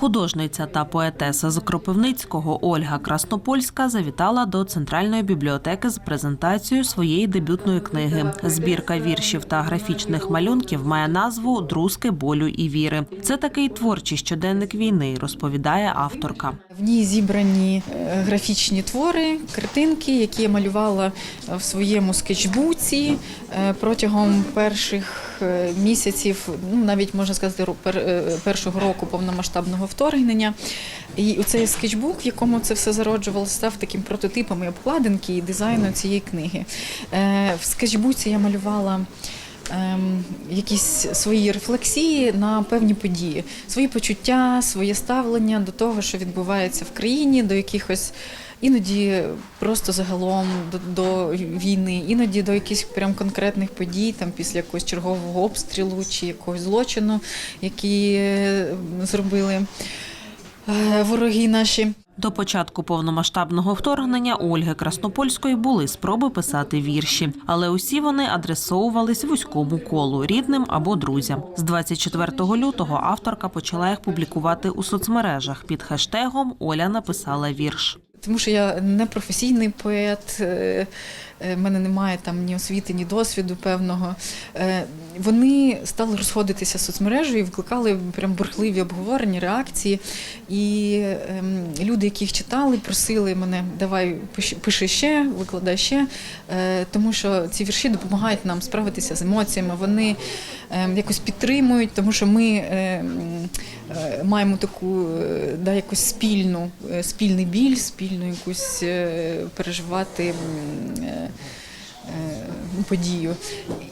Художниця та поетеса з Кропивницького Ольга Краснопольська завітала до центральної бібліотеки з презентацією своєї дебютної книги. Збірка віршів та графічних малюнків має назву Друзки болю і віри. Це такий творчий щоденник війни, розповідає авторка. В ній зібрані е, графічні твори, картинки, які я малювала в своєму скетчбуці е, протягом перших місяців, ну навіть можна сказати, е, першого року повномасштабного вторгнення. І цей скетчбук, в якому це все зароджувалося, став таким прототипом і обкладинки і дизайну цієї книги. Е, В скетчбуці я малювала якісь свої рефлексії на певні події, свої почуття, своє ставлення до того, що відбувається в країні, до якихось. Іноді просто загалом до, до війни, іноді до якихось прям конкретних подій, там після якогось чергового обстрілу чи якогось злочину, які е, зробили е, вороги наші. До початку повномасштабного вторгнення у Ольги Краснопольської були спроби писати вірші, але усі вони адресовувались вузькому колу рідним або друзям. З 24 лютого авторка почала їх публікувати у соцмережах під хештегом Оля написала вірш. Тому що я не професійний поет, е, е, в мене немає там ні освіти, ні досвіду певного. Е, Вони стали розходитися соцмережею викликали прям бурхливі обговорення, реакції. І ем, люди, які їх читали, просили мене, давай пиши- ще, викладай ще, тому що ці вірші допомагають нам справитися з емоціями. Вони ем, якось підтримують, тому що ми ем, маємо таку да, якусь спільну, спільний біль, спільну якусь е, переживати. е, е, Подію.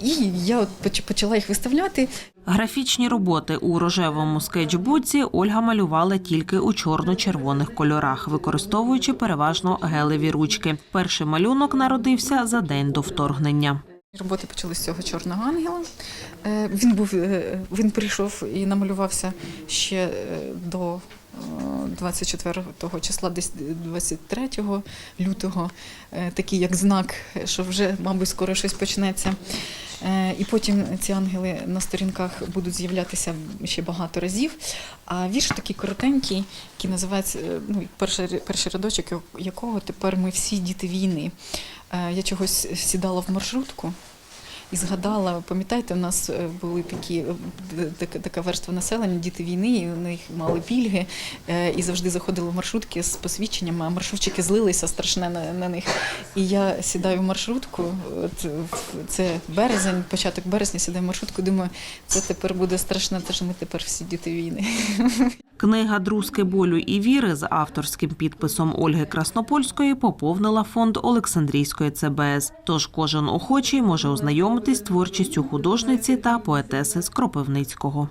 І я от поч- почала їх виставляти. Графічні роботи у рожевому скетчбуці Ольга малювала тільки у чорно-червоних кольорах, використовуючи переважно гелеві ручки. Перший малюнок народився за день до вторгнення. Роботи почали з цього чорного ангела. Він був він прийшов і намалювався ще до 24 числа, десь 23 лютого, е, такий як знак, що вже, мабуть, скоро щось почнеться. Е, І потім ці ангели на сторінках будуть з'являтися ще багато разів. А вірш такий коротенький, який називається е, ну, перший, перший рядочок, якого тепер ми всі діти війни. Я чогось сідала в маршрутку і згадала, пам'ятаєте, у нас е, були такі е, така, верства населення, діти війни, і у них мали пільги, е, і завжди заходили в маршрутки з посвідченнями, а маршрутчики злилися страшне на, на них. І я сідаю в маршрутку, от це березень, початок березня, сідаю в маршрутку, думаю, це тепер буде страшно, те, що ми тепер всі діти війни. Книга Друзки болю і віри з авторським підписом Ольги Краснопольської поповнила фонд Олександрійської ЦБС. Тож кожен охочий може ознайомитись з творчістю художниці та поетеси з Кропивницького.